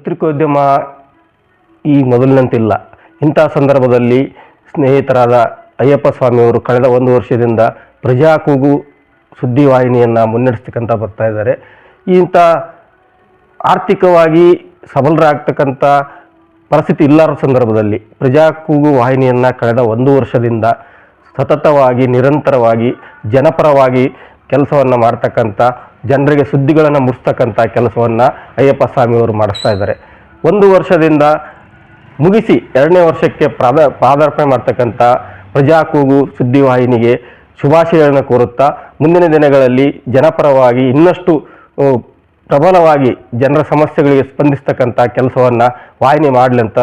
ಪತ್ರಿಕೋದ್ಯಮ ಈ ಮೊದಲಿನಂತಿಲ್ಲ. ಇಂಥ ಸಂದರ್ಭದಲ್ಲಿ ಸ್ನೇಹಿತರಾದ ಅಯ್ಯಪ್ಪ ಸ್ವಾಮಿಯವರು ಕಳೆದ ಒಂದು ವರ್ಷದಿಂದ ಪ್ರಜಾ ಕೂಗು ಸುದ್ದಿವಾಹಿನಿಯನ್ನು ಮುನ್ನಡೆಸ್ತಕ್ಕಂಥ ಬರ್ತಾ ಇದ್ದಾರೆ. ಇಂಥ ಆರ್ಥಿಕವಾಗಿ ಸಬಲರಾಗ್ತಕ್ಕಂಥ ಪರಿಸ್ಥಿತಿ ಇಲ್ಲಾರ ಸಂದರ್ಭದಲ್ಲಿ ಪ್ರಜಾ ಕೂಗು ವಾಹಿನಿಯನ್ನು ಕಳೆದ ಒಂದು ವರ್ಷದಿಂದ ಸತತವಾಗಿ ನಿರಂತರವಾಗಿ ಜನಪರವಾಗಿ ಕೆಲಸವನ್ನು ಮಾಡ್ತಕ್ಕಂಥ ಜನರಿಗೆ ಸುದ್ದಿಗಳನ್ನು ಮುಡಿಸ್ತಕ್ಕಂಥ ಕೆಲಸವನ್ನು ಅಯ್ಯಪ್ಪ ಸ್ವಾಮಿಯವರು ಮಾಡಿಸ್ತಾ ಇದ್ದಾರೆ ಒಂದು ವರ್ಷದಿಂದ ಮುಗಿಸಿ ಎರಡನೇ ವರ್ಷಕ್ಕೆ ಪ್ರಾದ, ಪಾದಾರ್ಪಣೆ ಮಾಡ್ತಕ್ಕಂಥ ಪ್ರಜಾ ಕೂಗು ಸುದ್ದಿವಾಹಿನಿಗೆ ಶುಭಾಶಯಗಳನ್ನು ಕೋರುತ್ತಾ ಮುಂದಿನ ದಿನಗಳಲ್ಲಿ ಜನಪರವಾಗಿ ಇನ್ನಷ್ಟು ಪ್ರಬಲವಾಗಿ ಜನರ ಸಮಸ್ಯೆಗಳಿಗೆ ಸ್ಪಂದಿಸ್ತಕ್ಕಂಥ ಕೆಲಸವನ್ನು ವಾಹಿನಿ ಮಾಡಲಿ ಅಂತ.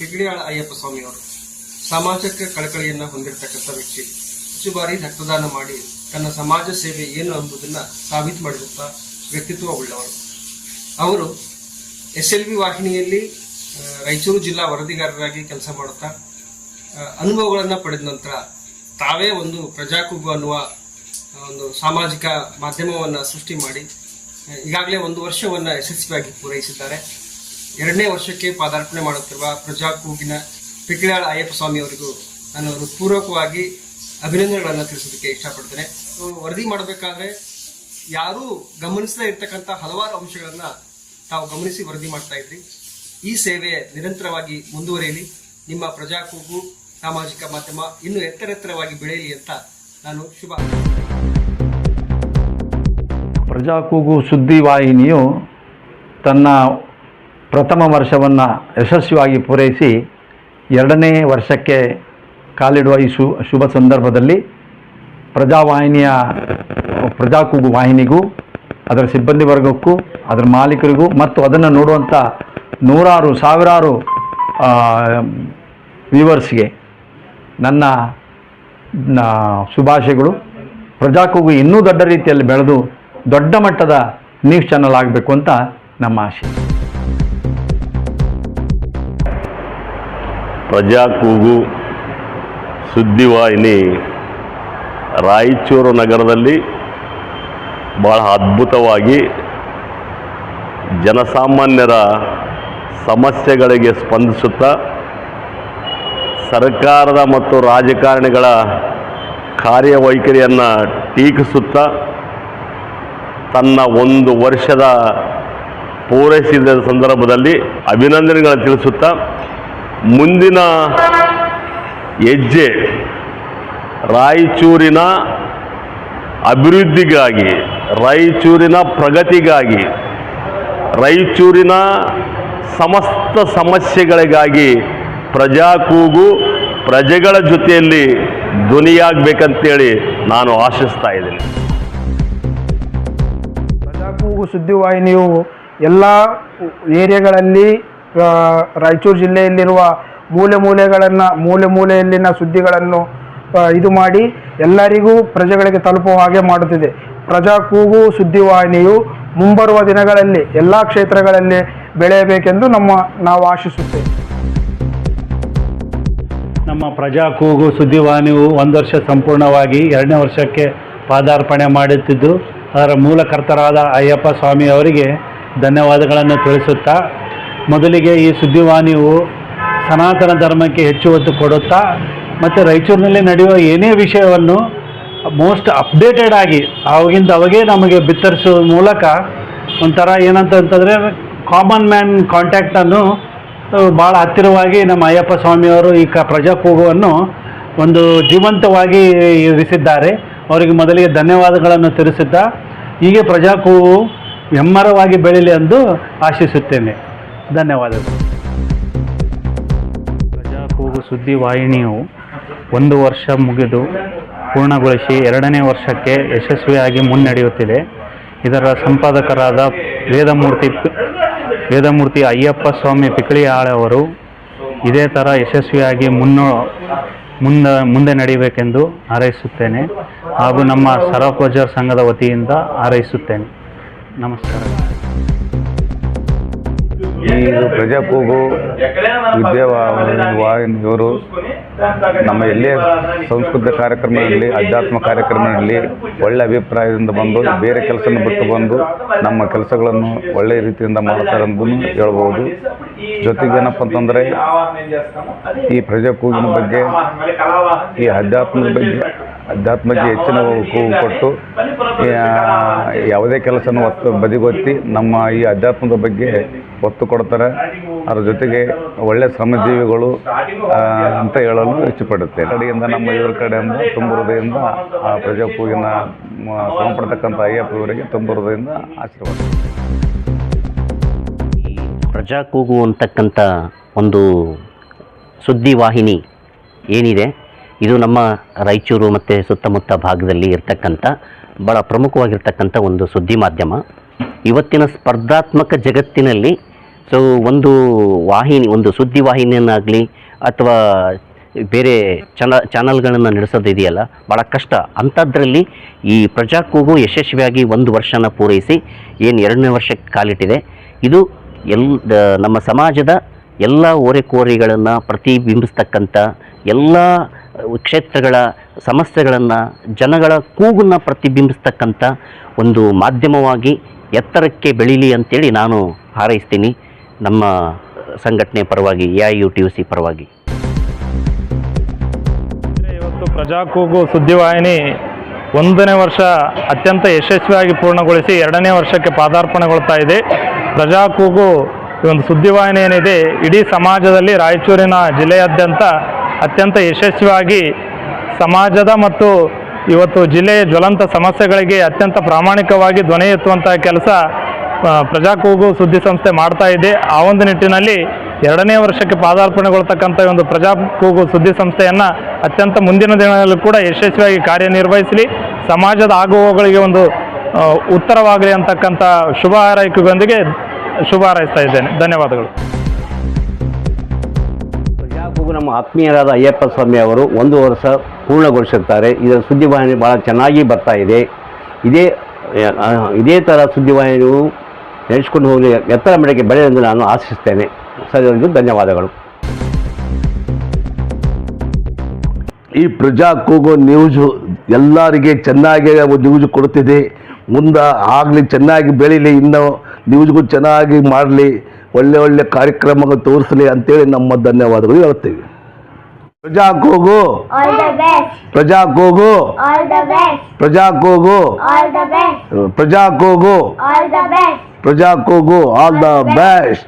ಹೆಗ್ಡಿಯಾಳ ಅಯ್ಯಪ್ಪ ಸ್ವಾಮಿ ಅವರು ಸಮಾಜಕ್ಕೆ ಕಳಕಳಿಯನ್ನು ಹೊಂದಿರತಕ್ಕಂಥ ವ್ಯಕ್ತಿ ಹೆಚ್ಚು ಬಾರಿ ರಕ್ತದಾನ ಮಾಡಿ ತನ್ನ ಸಮಾಜ ಸೇವೆ ಏನು ಎಂಬುದನ್ನು ಸಾಬೀತು ಮಾಡಿದಂಥ ವ್ಯಕ್ತಿತ್ವ ಉಳ್ಳವರು ಅವರು ಎಸ್ ಎಲ್ ವಿ ವಾಹಿನಿಯಲ್ಲಿ ರಾಯಚೂರು ಜಿಲ್ಲಾ ವರದಿಗಾರರಾಗಿ ಕೆಲಸ ಮಾಡುತ್ತಾ ಅನುಭವಗಳನ್ನು ಪಡೆದ ನಂತರ ತಾವೇ ಒಂದು ಪ್ರಜಾಕೂಗು ಅನ್ನುವ ಒಂದು ಸಾಮಾಜಿಕ ಮಾಧ್ಯಮವನ್ನು ಸೃಷ್ಟಿ ಮಾಡಿ ಈಗಾಗಲೇ ಒಂದು ವರ್ಷವನ್ನು ಯಶಸ್ವಿಯಾಗಿ ಪೂರೈಸಿದ್ದಾರೆ. ಎರಡನೇ ವರ್ಷಕ್ಕೆ ಪಾದಾರ್ಪಣೆ ಮಾಡುತ್ತಿರುವ ಪ್ರಜಾ ಕೂಗಿನ ಪಿಕಿಳಾಳ ಅಯ್ಯಪ್ಪ ಸ್ವಾಮಿ ಅವರಿಗೂ ನಾನು ಹೃತ್ಪೂರ್ವಕವಾಗಿ ಅಭಿನಂದನೆಗಳನ್ನು ತಿಳಿಸೋದಕ್ಕೆ ಇಷ್ಟಪಡ್ತೇನೆ. ವರದಿ ಮಾಡಬೇಕಾದ್ರೆ ಯಾರೂ ಗಮನಿಸದೇ ಇರ್ತಕ್ಕಂಥ ಹಲವಾರು ಅಂಶಗಳನ್ನ ತಾವು ಗಮನಿಸಿ ವರದಿ ಮಾಡ್ತಾ ಇದ್ರಿ. ಈ ಸೇವೆ ನಿರಂತರವಾಗಿ ಮುಂದುವರಿಯಲಿ. ನಿಮ್ಮ ಪ್ರಜಾಕೂಗು ಸಾಮಾಜಿಕ ಮಾಧ್ಯಮ ಇನ್ನೂ ಎತ್ತರೆತ್ತರವಾಗಿ ಬೆಳೆಯಲಿ ಅಂತ ನಾನು ಶುಭ ಪ್ರಜಾಕೂಗು ಸುದ್ದಿವಾಹಿನಿಯು ತನ್ನ ಪ್ರಥಮ ವರ್ಷವನ್ನು ಯಶಸ್ವಿಯಾಗಿ ಪೂರೈಸಿ ಎರಡನೇ ವರ್ಷಕ್ಕೆ ಕಾಲಿಡುವ ಈ ಶು, ಶುಭ ಸಂದರ್ಭದಲ್ಲಿ ಪ್ರಜಾವಾಹಿನಿಯ ಪ್ರಜಾ ಕೂಗು ವಾಹಿನಿಗೂ, ಅದರ ಸಿಬ್ಬಂದಿ ವರ್ಗಕ್ಕೂ, ಅದರ ಮಾಲೀಕರಿಗೂ, ಮತ್ತು ಅದನ್ನು ನೋಡುವಂಥ ನೂರಾರು, ಸಾವಿರಾರು ವ್ಯೂವರ್ಸ್ಗೆ ನನ್ನ ಶುಭಾಶಯಗಳು. ಪ್ರಜಾ ಕೂಗು ಇನ್ನೂ ದೊಡ್ಡ ರೀತಿಯಲ್ಲಿ ಬೆಳೆದು ದೊಡ್ಡ ಮಟ್ಟದ ನ್ಯೂಸ್ ಚಾನಲ್ ಆಗಬೇಕು ಅಂತ ನಮ್ಮ ಆಶೆ. ಪ್ರಜಾ ಕೂಗು ಸುದ್ದಿವಾಹಿನಿ ರಾಯಚೂರು ನಗರದಲ್ಲಿ ಬಹಳ ಅದ್ಭುತವಾಗಿ ಜನಸಾಮಾನ್ಯರ ಸಮಸ್ಯೆಗಳಿಗೆ ಸ್ಪಂದಿಸುತ್ತಾ ಸರ್ಕಾರದ ಮತ್ತು ರಾಜಕಾರಣಿಗಳ ಕಾರ್ಯವೈಖರಿಯನ್ನು ಟೀಕಿಸುತ್ತಾ ತನ್ನ ಒಂದು ವರ್ಷದ ಪೂರೈಸಿದ ಸಂದರ್ಭದಲ್ಲಿ ಅಭಿನಂದನೆಗಳನ್ನು ತಿಳಿಸುತ್ತಾ ಮುಂದಿನ ಹೆಜ್ಜೆ ರಾಯಚೂರಿನ ಅಭಿವೃದ್ಧಿಗಾಗಿ, ರಾಯಚೂರಿನ ಪ್ರಗತಿಗಾಗಿ, ರಾಯಚೂರಿನ ಸಮಸ್ತ ಸಮಸ್ಯೆಗಳಿಗಾಗಿ ಪ್ರಜಾ ಕೂಗು ಪ್ರಜೆಗಳ ಜೊತೆಯಲ್ಲಿ ಧ್ವನಿಯಾಗಬೇಕಂತೇಳಿ ನಾನು ಆಶಿಸ್ತಾ ಇದ್ದೀನಿ. ಪ್ರಜಾಕೂಗು ಸುದ್ದಿವಾಹಿನಿಯು ಎಲ್ಲ ಏರಿಯಾಗಳಲ್ಲಿ ರಾಯಚೂರು ಜಿಲ್ಲೆಯಲ್ಲಿರುವ ಮೂಲೆ ಮೂಲೆಗಳನ್ನು ಮೂಲೆ ಮೂಲೆಯಲ್ಲಿನ ಸುದ್ದಿಗಳನ್ನು ಇದು ಮಾಡಿ ಎಲ್ಲರಿಗೂ ಪ್ರಜೆಗಳಿಗೆ ತಲುಪುವ ಹಾಗೆ ಮಾಡುತ್ತಿದೆ. ಪ್ರಜಾ ಕೂಗು ಸುದ್ದಿವಾಹಿನಿಯು ಮುಂಬರುವ ದಿನಗಳಲ್ಲಿ ಎಲ್ಲ ಕ್ಷೇತ್ರಗಳಲ್ಲಿ ಬೆಳೆಯಬೇಕೆಂದು ನಮ್ಮ ನಾವು ಆಶಿಸುತ್ತೇವೆ. ನಮ್ಮ ಪ್ರಜಾ ಕೂಗು ಸುದ್ದಿವಾಹಿನಿಯು ಒಂದು ವರ್ಷ ಸಂಪೂರ್ಣವಾಗಿ ಎರಡನೇ ವರ್ಷಕ್ಕೆ ಪಾದಾರ್ಪಣೆ ಮಾಡುತ್ತಿದ್ದು, ಅದರ ಮೂಲಕರ್ತರಾದ ಅಯ್ಯಪ್ಪ ಸ್ವಾಮಿ ಅವರಿಗೆ ಧನ್ಯವಾದಗಳನ್ನು ತಿಳಿಸುತ್ತಾ, ಮೊದಲಿಗೆ ಈ ಸುದ್ದಿವಾಹಿನಿಯು ಸನಾತನ ಧರ್ಮಕ್ಕೆ ಹೆಚ್ಚು ಒತ್ತು ಕೊಡುತ್ತಾ ಮತ್ತು ರಾಯಚೂರಿನಲ್ಲಿ ನಡೆಯುವ ಏನೇ ವಿಷಯವನ್ನು ಮೋಸ್ಟ್ ಅಪ್ಡೇಟೆಡ್ ಆಗಿ, ಅವಾಗಿಂದ ಅವಾಗೇ ನಮಗೆ ಬಿತ್ತರಿಸುವ ಮೂಲಕ ಒಂಥರ ಏನಂತಂತಂದರೆ ಕಾಮನ್ ಮ್ಯಾನ್ ಕಾಂಟ್ಯಾಕ್ಟನ್ನು ಭಾಳ ಹತ್ತಿರವಾಗಿ ನಮ್ಮ ಅಯ್ಯಪ್ಪ ಸ್ವಾಮಿಯವರು ಈ ಕ ಪ್ರಜಾ ಕೂಗುವನ್ನು ಒಂದು ಜೀವಂತವಾಗಿ ಇರಿಸಿದ್ದಾರೆ. ಅವರಿಗೆ ಮೊದಲಿಗೆ ಧನ್ಯವಾದಗಳನ್ನು ತಿಳಿಸುತ್ತಾ, ಹೀಗೆ ಪ್ರಜಾ ಕೂಗು ಹೆಮ್ಮರವಾಗಿ ಬೆಳೀಲಿ ಎಂದು ಆಶಿಸುತ್ತೇನೆ. ಧನ್ಯವಾದಗಳು. ಕೂಗು ಸುದ್ದಿ ವಾಹಿನಿಯು ಒಂದು ವರ್ಷ ಮುಗಿದು ಪೂರ್ಣಗೊಳಿಸಿ ಎರಡನೇ ವರ್ಷಕ್ಕೆ ಯಶಸ್ವಿಯಾಗಿ ಮುನ್ನಡೆಯುತ್ತಿದೆ. ಇದರ ಸಂಪಾದಕರಾದ ವೇದಮೂರ್ತಿ ವೇದಮೂರ್ತಿ ಅಯ್ಯಪ್ಪ ಸ್ವಾಮಿ ಪಿಕಳಿ ಆಳವರು ಇದೇ ಥರ ಯಶಸ್ವಿಯಾಗಿ ಮುನ್ನ, ಮುಂದೆ ಮುಂದೆ ನಡೆಯಬೇಕೆಂದು ಹಾರೈಸುತ್ತೇನೆ ಹಾಗೂ ನಮ್ಮ ಸರಫ್ ಸಂಘದ ವತಿಯಿಂದ ಹಾರೈಸುತ್ತೇನೆ. ನಮಸ್ಕಾರ. ಈ ಪ್ರಜಾಕೂಗು ಪ್ರಜಾ ಕೂಗು ವಿದ್ಯಾವಾಹಿನಿಯವರು ನಮ್ಮ ಎಲ್ಲೇ ಸಂಸ್ಕೃತಿ ಕಾರ್ಯಕ್ರಮ ಇರಲಿ ಅಧ್ಯಾತ್ಮ ಕಾರ್ಯಕ್ರಮ ಇರಲಿ ಒಳ್ಳೆ ಅಭಿಪ್ರಾಯದಿಂದ ಬಂದು, ಬೇರೆ ಕೆಲಸನ ಬಿಟ್ಟು ಬಂದು ನಮ್ಮ ಕೆಲಸಗಳನ್ನು ಒಳ್ಳೆಯ ರೀತಿಯಿಂದ ಮಾಡ್ತಾರೆ ಅಂತ ಹೇಳ್ಬೋದು. ಜೊತೆಗೆ ಏನಪ್ಪ ಅಂತಂದರೆ ಈ ಪ್ರಜಾ ಕೂಗಿನ ಬಗ್ಗೆ, ಈ ಅಧ್ಯಾತ್ಮದ ಬಗ್ಗೆ ಅಧ್ಯಾತ್ಮಕ್ಕೆ ಹೆಚ್ಚಿನ ಕೂಗು ಕೊಟ್ಟು ಯಾವುದೇ ಕೆಲಸನೂ ಒತ್ತು ಬದಿಗೊತ್ತಿ ನಮ್ಮ ಈ ಅಧ್ಯಾತ್ಮದ ಬಗ್ಗೆ ಒತ್ತು ಕೊಡ್ತಾರೆ. ಅದರ ಜೊತೆಗೆ ಒಳ್ಳೆ ಶ್ರಮಜೀವಿಗಳು ಅಂತ ಹೇಳಲು ಇಷ್ಟಪಡುತ್ತೆ ಕಡೆಯಿಂದ ನಮ್ಮ ಇವ್ರ ಕಡೆಯಿಂದ ತುಂಬ ಹೃದಯದಿಂದ ಆ ಪ್ರಜಾ ಕೂಗಿನ ಮ- ಶ್ರಮಪಡ್ತಕ್ಕಂಥ ಅಯ್ಯಪ್ಪ ಇವರಿಗೆ ತುಂಬ ಹೃದಯದಿಂದ ಆಶೀರ್ವಾದ. ಪ್ರಜಾ ಕೂಗು ಅಂತಕ್ಕಂಥ ಒಂದು ಸುದ್ದಿವಾಹಿನಿ ಏನಿದೆ? ಇದು ನಮ್ಮ ರಾಯಚೂರು ಮತ್ತು ಸುತ್ತಮುತ್ತ ಭಾಗದಲ್ಲಿ ಇರತಕ್ಕಂಥ ಭಾಳ ಪ್ರಮುಖವಾಗಿರ್ತಕ್ಕಂಥ ಒಂದು ಸುದ್ದಿ ಮಾಧ್ಯಮ. ಇವತ್ತಿನ ಸ್ಪರ್ಧಾತ್ಮಕ ಜಗತ್ತಿನಲ್ಲಿ, ಸೊ, ಒಂದು ವಾಹಿನಿ, ಒಂದು ಸುದ್ದಿ ವಾಹಿನಿಯನ್ನಾಗಲಿ, ಅಥವಾ ಬೇರೆ ಚನ ಚಾನಲ್ಗಳನ್ನು ನಡೆಸೋದು ಇದೆಯಲ್ಲ ಭಾಳ ಕಷ್ಟ. ಅಂಥದ್ರಲ್ಲಿ ಈ ಪ್ರಜಾ ಕೂಗು ಯಶಸ್ವಿಯಾಗಿ ಒಂದು ವರ್ಷನ ಪೂರೈಸಿ, ಏನು ಎರಡನೇ ವರ್ಷಕ್ಕೆ ಕಾಲಿಟ್ಟಿದೆ. ಇದು ಎಲ್ ನಮ್ಮ ಸಮಾಜದ ಎಲ್ಲ ಓರೆಕೋರೆಗಳನ್ನು ಪ್ರತಿಬಿಂಬಿಸ್ತಕ್ಕಂಥ, ಎಲ್ಲ ಕ್ಷೇತ್ರಗಳ ಸಮಸ್ಯೆಗಳನ್ನು ಜನಗಳ ಕೂಗನ್ನು ಪ್ರತಿಬಿಂಬಿಸ್ತಕ್ಕಂಥ ಒಂದು ಮಾಧ್ಯಮವಾಗಿ ಎತ್ತರಕ್ಕೆ ಬೆಳೀಲಿ ಅಂತೇಳಿ ನಾನು ಹಾರೈಸ್ತೀನಿ. ನಮ್ಮ ಸಂಘಟನೆ ಪರವಾಗಿ, A I U T U C ಪರವಾಗಿ. ಇವತ್ತು ಪ್ರಜಾ ಕೂಗು ಸುದ್ದಿವಾಹಿನಿ ಒಂದನೇ ವರ್ಷ ಅತ್ಯಂತ ಯಶಸ್ವಿಯಾಗಿ ಪೂರ್ಣಗೊಳಿಸಿ ಎರಡನೇ ವರ್ಷಕ್ಕೆ ಪಾದಾರ್ಪಣೆಗೊಳ್ತಾ ಇದೆ. ಪ್ರಜಾ ಕೂಗು ಈ ಒಂದು ಸುದ್ದಿವಾಹಿನಿ ಏನಿದೆ ಇಡೀ ಸಮಾಜದಲ್ಲಿ ರಾಯಚೂರಿನ ಜಿಲ್ಲೆಯಾದ್ಯಂತ ಅತ್ಯಂತ ಯಶಸ್ವಿಯಾಗಿ ಸಮಾಜದ ಮತ್ತು ಇವತ್ತು ಜಿಲ್ಲೆಯ ಜ್ವಲಂತ ಸಮಸ್ಯೆಗಳಿಗೆ ಅತ್ಯಂತ ಪ್ರಾಮಾಣಿಕವಾಗಿ ಧ್ವನಿ ಎತ್ತುವಂಥ ಕೆಲಸ ಪ್ರಜಾ ಕೂಗು ಸುದ್ದಿ ಸಂಸ್ಥೆ ಮಾಡ್ತಾ ಇದೆ. ಆ ಒಂದು ನಿಟ್ಟಿನಲ್ಲಿ ಎರಡನೇ ವರ್ಷಕ್ಕೆ ಪಾದಾರ್ಪಣೆಗೊಳ್ತಕ್ಕಂಥ ಒಂದು ಪ್ರಜಾ ಕೂಗು ಸುದ್ದಿ ಸಂಸ್ಥೆಯನ್ನು ಅತ್ಯಂತ ಮುಂದಿನ ದಿನಗಳಲ್ಲೂ ಕೂಡ ಯಶಸ್ವಿಯಾಗಿ ಕಾರ್ಯನಿರ್ವಹಿಸಲಿ. ಸಮಾಜದ ಆಗುವಗಳಿಗೆ ಒಂದು ಉತ್ತರವಾಗಲಿ ಅಂತಕ್ಕಂಥ ಶುಭ ಹಾರೈಕೆಯೊಂದಿಗೆ ಶುಭ ಹಾರೈಸ್ತಾ ಇದ್ದೇನೆ. ಧನ್ಯವಾದಗಳು. ಪ್ರಜಾಕೂಗು ನಮ್ಮ ಆತ್ಮೀಯರಾದ ಅಯ್ಯಪ್ಪ ಸ್ವಾಮಿ ಅವರು ಒಂದು ವರ್ಷ ಪೂರ್ಣಗೊಳಿಸುತ್ತಾರೆ ಇದರ ಸುದ್ದಿವಾಹಿನಿ ಭಾಳ ಚೆನ್ನಾಗಿ ಬರ್ತಾ ಇದೆ. ಇದೇ ಇದೇ ಥರ ಸುದ್ದಿವಾಹಿನಿಯು ನಡೆಸ್ಕೊಂಡು ಹೋಗಲಿ ಎತ್ತರ ಮಟ್ಟಿಗೆ ಬೆಳೆಯಲೆಂದು ನಾನು ಆಶಿಸ್ತೇನೆ. ಸರಿ ಧನ್ಯವಾದಗಳು. ಈ ಪ್ರಜಾ ಕೂಗು ನ್ಯೂಸು ಎಲ್ಲರಿಗೆ ಚೆನ್ನಾಗಿ ನ್ಯೂಸ್ ಕೊಡುತ್ತಿದೆ. ಮುಂದೆ ಆಗಲಿ ಚೆನ್ನಾಗಿ ಬೆಳೀಲಿ, ಇನ್ನೂ ನ್ಯೂಸ್ಗೂ ಚೆನ್ನಾಗಿ ಮಾಡಲಿ. ಒಳ್ಳೆ ಒಳ್ಳೆ ಕಾರ್ಯಕ್ರಮಗಳು ತೋರಿಸಲಿ ಅಂತೇಳಿ ನಮ್ಮ ಧನ್ಯವಾದಗಳು ಹೇಳ್ತೀವಿ. ಪ್ರಜಾ ಕೂಗು All the best. ಪ್ರಜಾ ಕೂಗು. ಪ್ರಜಾ ಕೂಗು ಆಲ್ ದ ಬೆಸ್ಟ್